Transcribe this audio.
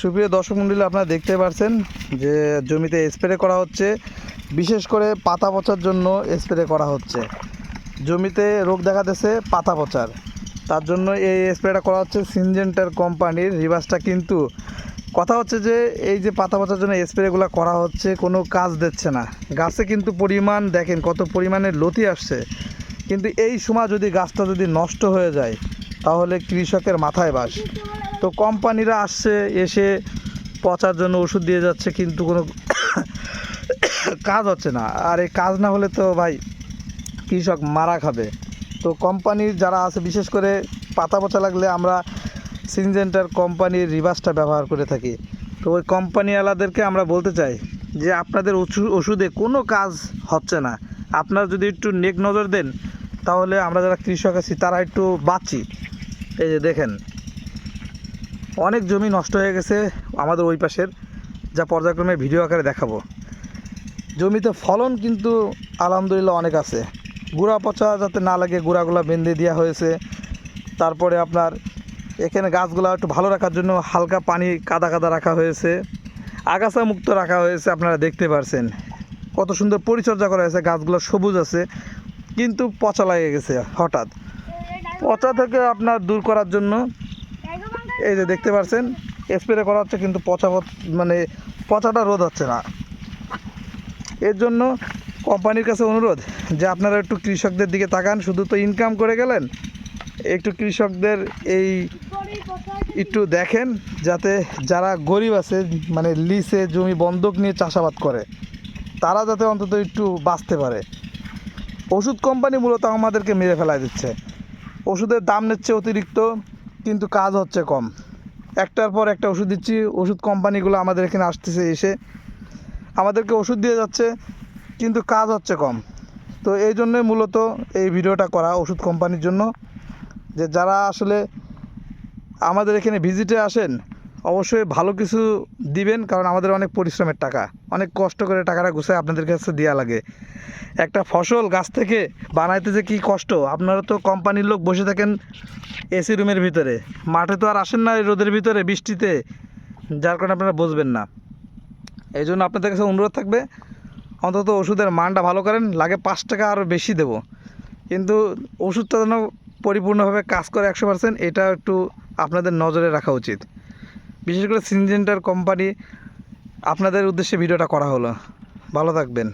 সুপ্রিয় দর্শক মন্ডলী, আপনারা দেখতে পাচ্ছেন যে জমিতে স্প্রে করা হচ্ছে। বিশেষ করে পাতা পচার জন্য স্প্রে করা হচ্ছে। জমিতে রোগ দেখা দিয়েছে পাতা পচার। তার জন্য এই স্প্রেটা করা হচ্ছে সিনজেন্টার কোম্পানির রিভার্সটা কিন্তু কথা হচ্ছে যে, এই যে পাতা পচার জন্য স্প্রেগুলো করা হচ্ছে, কোনো কাজ দিচ্ছে না। গাছে কিন্তু পরিমাণ, দেখেন কত পরিমাণে লতি আসছে। কিন্তু এই সময় যদি গাছটা যদি নষ্ট হয়ে যায়, তাহলে কৃষকের মাথায় বাস। তো কোম্পানিরা আসছে, এসে পচার জন্য ওষুধ দিয়ে যাচ্ছে, কিন্তু কোনো কাজ হচ্ছে না। আর এই কাজ না হলে তো ভাই কৃষক মারা খাবে। তো কোম্পানির যারা আছে, বিশেষ করে পাতা পচা লাগলে আমরা সিনজেন্টার কোম্পানির রিভার্সটা ব্যবহার করে থাকি। তো ওই কোম্পানিওয়ালাদেরকে আমরা বলতে চাই যে, আপনাদের ওষু- ওষুধে কোনো কাজ হচ্ছে না। আপনারা যদি একটু নেক নজর দেন, তাহলে আমরা যারা কৃষক আছি, তারা একটু বাঁচি। এই যে দেখেন অনেক জমি নষ্ট হয়ে গেছে আমাদের ওই পাশের, যা পর্যায়ক্রমে ভিডিও আকারে দেখাবো। জমিতে ফলন কিন্তু আলহামদুলিল্লাহ অনেক আছে। গুঁড়া পচা যাতে না লাগে, গুঁড়াগুলো বেঁধে দেওয়া হয়েছে। তারপরে আপনার এখানে গাছগুলো একটু ভালো রাখার জন্য হালকা পানি কাদা কাদা রাখা হয়েছে। আগাছা মুক্ত রাখা হয়েছে, আপনারা দেখতে পারছেন। কত সুন্দর পরিচর্যা করা হয়েছে, গাছগুলো সবুজ আছে, কিন্তু পচা লাগে গেছে হঠাৎ। পচা থেকে আপনার দূর করার জন্য এই যে দেখতে পাচ্ছেন স্প্রে করা হচ্ছে কিন্তু পচা মানে পচাটা রোধ হচ্ছে না। এর জন্য কোম্পানির কাছে অনুরোধ যে আপনারা একটু কৃষকদের দিকে তাকান, শুধু তো ইনকাম করে গেলেন, একটু কৃষকদের এই একটু দেখেন, যাতে যারা গরিব আছে মানে লিসে জমি বন্ধক নিয়ে চাষাবাদ করে, তারা যাতে অন্তত একটু বাঁচতে পারে। ওষুধ কোম্পানি মূলত আমাদেরকে মেরে ফেলা দিচ্ছে। ওষুধের দাম নিচ্ছে অতিরিক্ত কিন্তু কাজ হচ্ছে কম। একটার পর একটা ওষুধ দিচ্ছি, ওষুধ কোম্পানিগুলো আমাদের এখানে আসতেছে এসে আমাদেরকে ওষুধ দিয়ে যাচ্ছে, কিন্তু কাজ হচ্ছে কম। তো এই জন্যই মূলত এই ভিডিওটা করা ওষুধ কোম্পানির জন্য, যে যারা আসলে আমাদের এখানে ভিজিটে আসেন অবশ্যই ভালো কিছু দিবেন, কারণ আমাদের অনেক পরিশ্রমের টাকা। অনেক কষ্ট করে টাকাটা গুছায় আপনাদের কাছে দেওয়া লাগে। একটা ফসল গাছ থেকে বানাইতে যে কী কষ্ট, আপনারা তো কোম্পানির লোক বসে থাকেন এসি রুমের ভিতরে। মাঠে তো আর আসেন না রোদের ভিতরে, বৃষ্টিতে। যার কারণে আপনারা বুঝবেন না। এই জন্য আপনাদের কাছে অনুরোধ থাকবে, অন্তত ওষুধের মানটা ভালো করেন, লাগে পাঁচ টাকা আরও বেশি দেবো। কিন্তু ওষুধটা যেন পরিপূর্ণভাবে কাজ করে একশো পার্সেন্ট, এটা একটু আপনাদের নজরে রাখা উচিত। বিশেষ করে সিনজেন্টার কোম্পানি আপনাদের উদ্দেশ্যে ভিডিওটা করা হলো। ভালো থাকবেন।